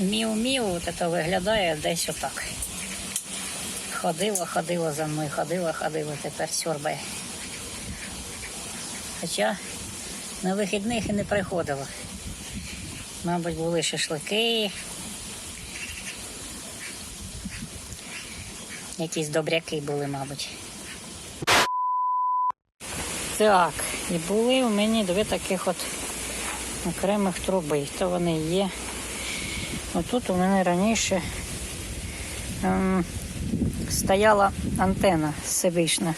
Міу-міу, от це виглядає десь отак. Ходила, ходила за мною, ходила, ходила, тепер сьорбає. Хоча на вихідних і не приходила. Мабуть, були шашлики. Якісь добряки були, мабуть. Так, і були у мені дві таких от окремих труби. То вони є. Отут у мене раніше ем, стояла антена сивишна.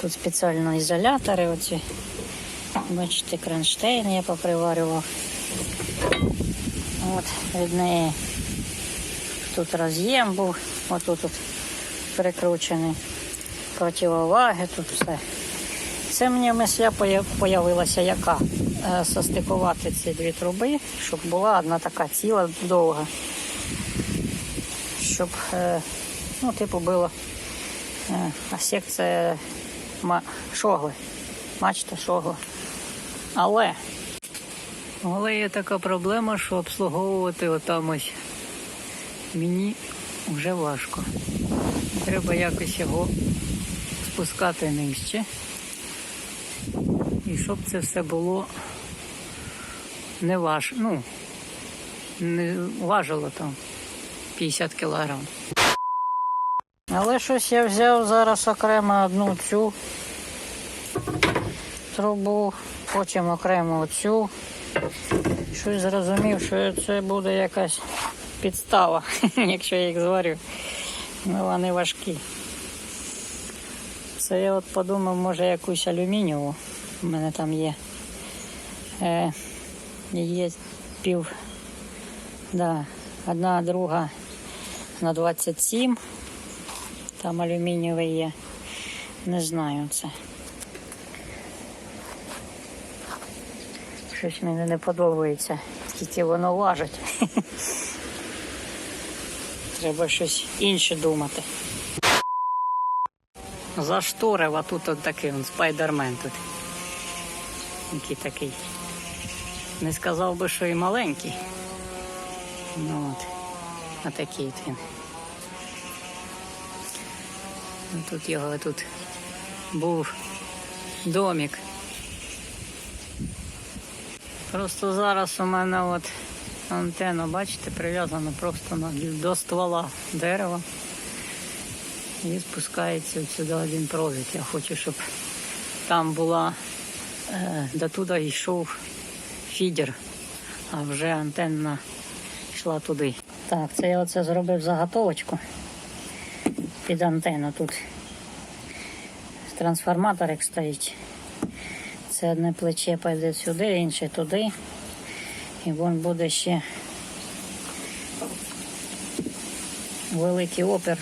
Тут спеціально ізолятори оці. Бачите, кронштейн я поприварював. От від неї тут роз'єм був, отут тут перекручений. Противоваги, тут все. Це мені мисля поя- появилася яка? Е, Состикувати ці дві труби, щоб була одна така ціла довга. Щоб, е, ну, типу, було е, а секція ма- шогли, мачта шогли. Але, але є така проблема, що обслуговувати отам мені вже важко. Треба якось його спускати нижче. І щоб це все було не важ, ну, не важило там 50 кілограм. Але щось я взяв зараз окремо одну цю трубу, потім окремо оцю. Щось зрозумів, що це буде якась підстава, якщо я їх зварю. Ну, вони важкі. Це я от подумав, може якусь алюмінієву. У мене там є. Е, є пів. Да, одна, друга на 27. Там алюмінієвий є. Не знаю це. Щось мені не подобається. Тільки воно важить. Треба щось інше думати. Зашторив, а тут от такий спайдермен тут. Який такий. Не сказав би, що і маленький. Ну от. А такий він. Тут його тут був домик. Просто зараз у мене от антенна, бачите, прив'язана просто до ствола дерева. І спускається сюди один провід. Я хочу, щоб там була, до туди йшов фідер, а вже антенна йшла туди. Так, це я оце зробив заготовочку під антенну тут. Трансформаторик стоїть. Це одне плече пойде сюди, інше туди. І він буде ще великий опір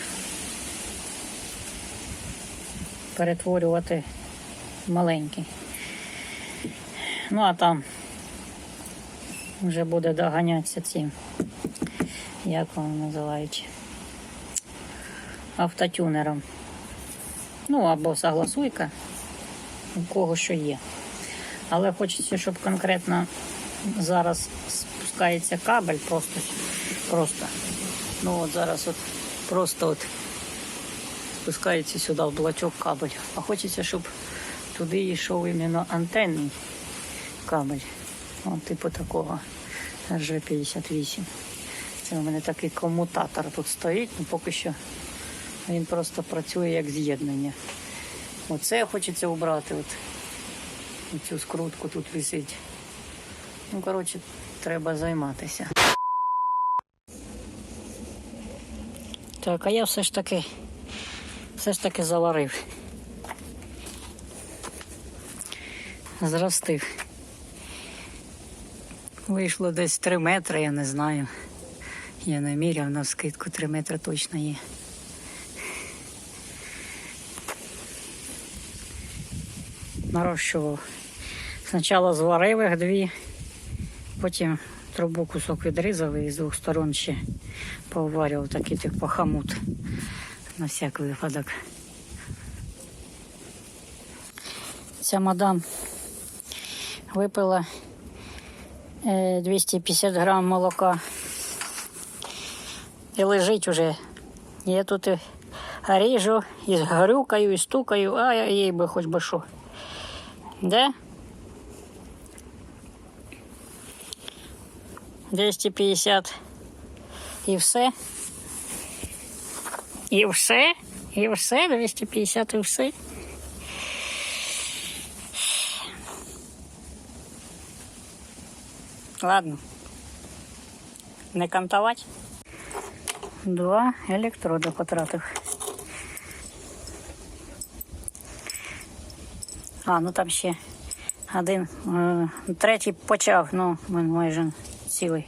перетворювати маленький. Ну а там вже буде доганятися цим, як вони називають, автотюнером. Ну або согласуйка, у кого що є. Але хочеться, щоб конкретно зараз спускається кабель просто. просто. Ну от зараз от просто от спускається сюди в блочок кабель. А хочеться, щоб туди йшов іменно антенний кабель. От, типу такого RG58. Це у мене такий комутатор тут стоїть, ну поки що він просто працює як з'єднання. Оце хочеться убрати. От. Цю скрутку тут висить. Ну, коротше, треба займатися. Так, а я все ж таки все ж таки заварив. Зростив. Вийшло десь 3 метри, я не знаю. Я не міряв на скидку 3 метри точно є. Нарощував. Спочатку зварив їх дві, потім трубу кусок відрізав і з двох сторон ще поварював такий типу хамут на всяк випадок. Ця мадам випила 250 грам молока. І лежить уже. Я тут ріжу, і грюкаю, і стукаю, а я їй би хоч би що. Де? 250 і все. І все, і все, 250 і все. Ладно. Не кантувати. Два електроди потратив. А, ну там ще один. е, Третій почав, ну, майже цілий.